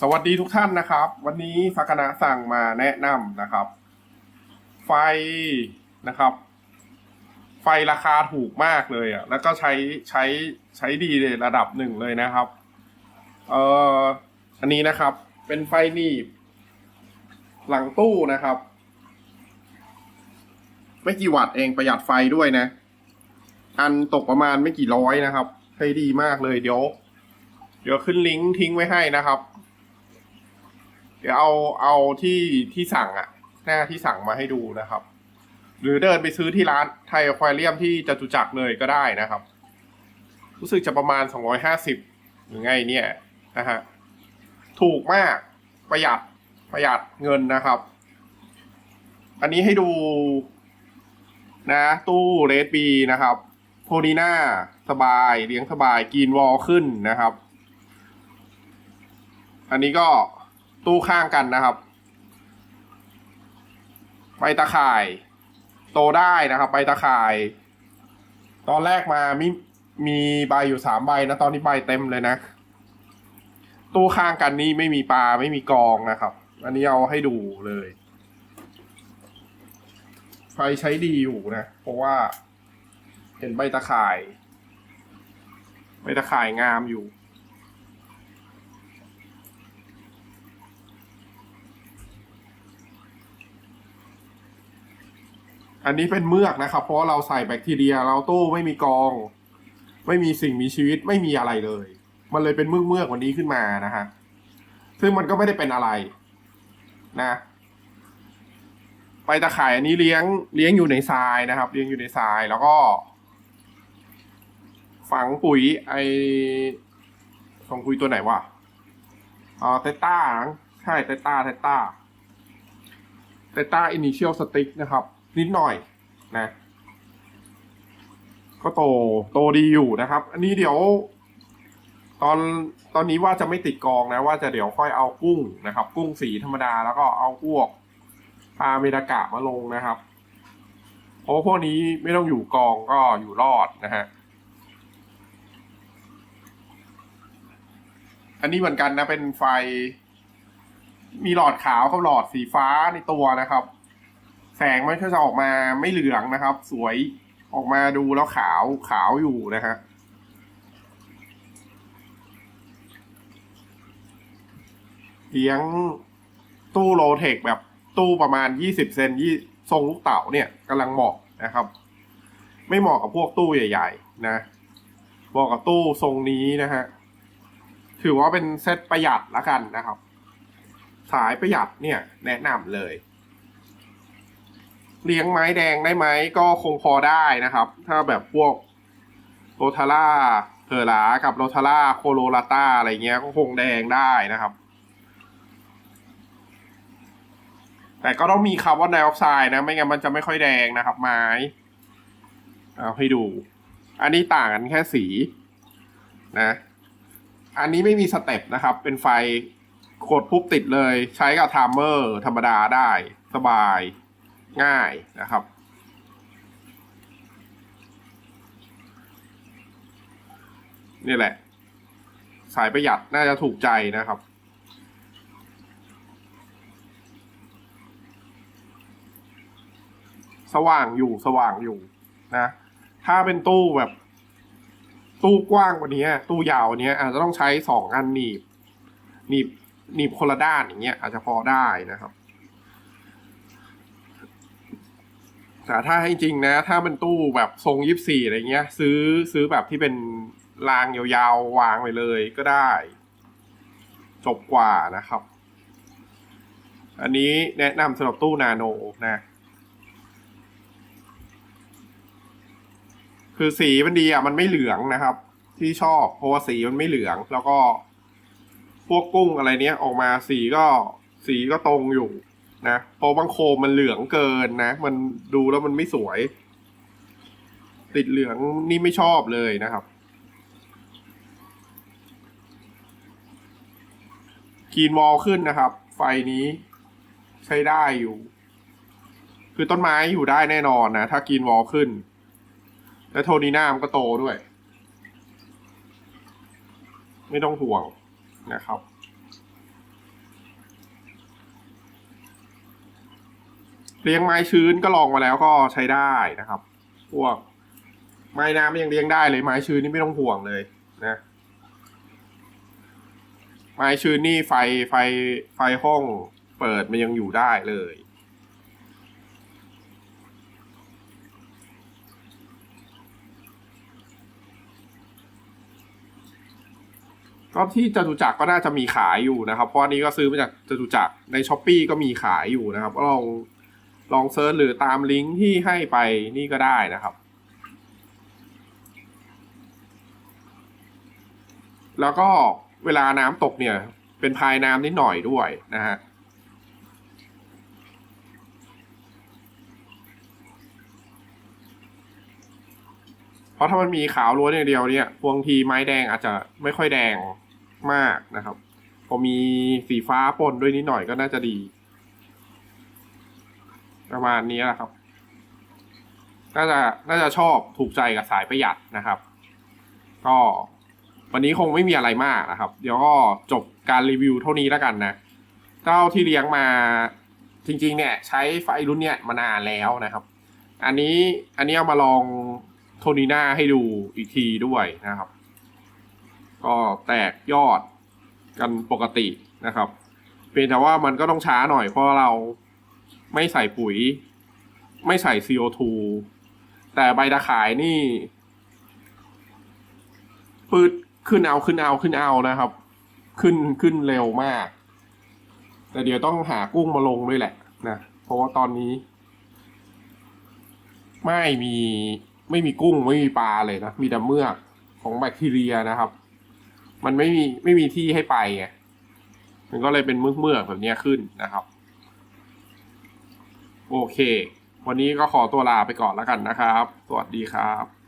สวัสดีทุกท่านนะครับ วันนี้สักนะสั่งมาแนะนำนะครับ ไฟนะครับ ไฟราคาถูกมากเลยอะ แล้วก็ใช้ใช้ใช้ดีเลยระดับหนึ่งเลยนะครับ เอ่ออันนี้นะครับ เป็นไฟหนีบ หลังตู้นะครับ ไม่กี่วัตต์เองประหยัดไฟด้วยนะ อันตกประมาณไม่กี่ร้อยนะครับใช้ดีมากเลยเดี๋ยวเดี๋ยวขึ้นลิงก์ทิ้งไว้ให้นะครับ ดี๋ยวเอาเอาที่ที่สั่งอะหน้าที่สั่งมาให้ดูนะครับ หรือเดินไปซื้อที่ร้านไทยควายเรียมที่จตุจักรเลยก็ได้นะครับ รู้สึกจะประมาณสองร้อยห้าสิบหรือไงเนี่ยนะฮะถูกมากประหยัดประหยัดเงินนะครับ อันนี้ให้ดูนะ ตู้เรดบีนะครับโพดีน่าสบายเลี้ยงสบายกินวอลขึ้นนะครับ อันนี้ก็ ตู้ข้างกันนะครับใบตะข่าย โตได้นะครับใบตะข่าย ตอนแรกมามีมีใบอยู่สามใบนะตอนนี้ใบเต็มเลยนะ ตู้ข้างกันนี้ไม่มีปลาไม่มีกองนะครับ อันนี้เอาให้ดูเลยไฟใช้ดีอยู่นะ เพราะว่า เห็นใบตะข่าย ใบตะข่ายงามอยู่ อันนี้เป็นเมือกนะครับ เพราะว่าเราใส่แบคทีเรีย เราตู้ไม่มีกอง ไม่มีสิ่งมีชีวิตไม่มีอะไรเลย มันเลยเป็นเมือกเมือกวันนี้ขึ้นมานะฮะซึ่งมันก็ไม่ได้เป็นอะไร นะไปตะข่ายอันนี้เลี้ยงเลี้ยงอยู่ในทรายนะครับ เลี้ยงอยู่ในทรายแล้วก็ ฝังปุ๋ยไอฝังปุ๋ยตัวไหนวะอ๋อเตต้าใช่เตต้าเตต้าเตต้าอินิเชียลสติ๊กนะครับ นิดหน่อยนะ ก็โตโตดีอยู่นะครับ อันนี้เดี๋ยว ตอนตอนนี้ว่าจะไม่ติดกองนะ ว่าจะเดี๋ยวค่อยเอากุ้งนะครับ กุ้งสีธรรมดาแล้วก็เอาพวกปลาเมดากะมาลงนะครับเพราะพวกนี้ไม่ต้องอยู่กองก็อยู่รอดนะฮะอันนี้เหมือนกันนะเป็นไฟ มีหลอดขาวกับหลอดสีฟ้าในตัวนะครับ แสงมันก็จะออกมาไม่เหลืองนะครับ สวยออกมาดูแล้วขาวขาวอยู่นะฮะเลี้ยงตู้โลเทคแบบตู้ประมาณยี่สิบเซนยี่ทรงลูกเต๋าเนี่ยกำลังเหมาะนะครับ ไม่เหมาะกับพวกตู้ใหญ่ ๆ นะเหมาะกับตู้ทรงนี้นะฮะถือว่าเป็นเซตประหยัดละกันนะครับ สายประหยัดเนี่ยแนะนำเลย เลี้ยงไม้แดงได้ไหมก็คงพอได้นะครับ ถ้าแบบพวกโรทาร่าเพอร์ลากับโรทาร่าโคโลราต้าอะไรเงี้ยก็คงแดงได้นะครับ แต่ก็ต้องมีคาร์บอนไดออกไซด์นะ ไม่งั้นมันจะไม่ค่อยแดงนะครับ ไม้เอาให้ดู อันนี้ต่างกันแค่สีนะ อันนี้ไม่มีสเต็ปนะครับ เป็นไฟกดปุ๊บติดเลย ใช้กับไทม์เมอร์ธรรมดาได้สบาย ง่ายนะครับ นี่แหละ สายประหยัดน่าจะถูกใจนะครับ สว่างอยู่สว่างอยู่นะ ถ้าเป็นตู้แบบ ตู้กว้างกว่านี้ตู้ยาวกว่านี้อาจจะต้องใช้สองอันหนีบหนีบหนีบคนละด้านอย่างเงี้ยอาจจะพอได้นะครับ แต่ถ้าให้จริงนะ ถ้าเป็นตู้แบบทรงยิบสี่อะไรเงี้ย ซื้อซื้อแบบที่เป็นรางยาวๆ วางไปเลยก็ได้ จบกว่านะครับ อันนี้แนะนำสำหรับตู้นาโนนะ คือสีมันดีอะ มันไม่เหลืองนะครับ ที่ชอบเพราะว่าสีมันไม่เหลืองแล้วก็พวกกุ้งอะไรเนี้ยออกมาสีก็สีก็ตรงอยู่ นะเพราะบางโคมมันเหลืองเกินนะ มันดูแล้วมันไม่สวย ติดเหลืองนี่ไม่ชอบเลยนะครับกีนวอลขึ้นนะครับ ไฟนี้ใช้ได้อยู่ คือต้นไม้อยู่ได้แน่นอนนะ ถ้ากีนวอลขึ้น และโทนีน่ามก็โตด้วย ไม่ต้องห่วงนะครับ เลี้ยงไม้ชื้นก็ลองมาแล้วก็ใช้ได้นะครับ พวกไม้น้ำยังเลี้ยงได้เลย ไม้ชื้นนี่ไม่ต้องห่วงเลยนะ ไม้ชื้นนี่ไฟไฟไฟห้องเปิดมันยังอยู่ได้เลยก็ที่จตุจักรก็น่าจะมีขายอยู่นะครับ เพราะนนี้ก็ซื้อมาจากจตุจักรในช้อปปีก็มีขายอยู่นะครับก็ลอง ลองเซิร์ชหรือตามลิงก์ที่ให้ไปนี่ก็ได้นะครับ แล้วก็เวลาน้ำตกเนี่ย เป็นพายน้ำนิดหน่อยด้วยนะฮะเพราะถ้ามันมีขาวล้วนอย่างเดียวเนี่ยบางทีไม้แดงอาจจะไม่ค่อยแดงมากนะครับ พอมีสีฟ้าปนด้วยนิดหน่อยก็น่าจะดี ประมาณนี้แหละครับ น่าจะน่าจะชอบถูกใจกับสายประหยัดนะครับ ก็วันนี้คงไม่มีอะไรมากนะครับ เดี๋ยวก็จบการรีวิวเท่านี้แล้วกันนะ เจ้าที่เลี้ยงมาจริงๆ เนี่ย ใช้ไฟรุ่นเนี้ยมานานแล้วนะครับ อันนี้อันนี้เอามาลองโทนีน่าให้ดูอีกทีด้วยนะครับ ก็แตกยอดกันปกตินะครับเพียงแต่ว่ามันก็ต้องช้าหน่อยเพราะเรา ไม่ใส่ปุ๋ย ไม่ใส่ CO2 แต่ใบตะขายนี่ปืดขึ้นเอาขึ้นเอาขึ้นเอานะครับ ขึ้นขึ้นเร็วมาก แต่เดี๋ยวต้องหากุ้งมาลงด้วยแหละนะเพราะว่าตอนนี้ ไม่มีไม่มีกุ้งไม่มีปลาเลยนะมีแต่เมือกของแบคทีเรียนะครับ มันไม่มีไม่มีที่ให้ไปไงมันก็เลยเป็นเมือกเมือกแบบนี้ขึ้นนะครับ โอเค วันนี้ก็ขอตัวลาไปก่อนแล้วกันนะครับ สวัสดีครับ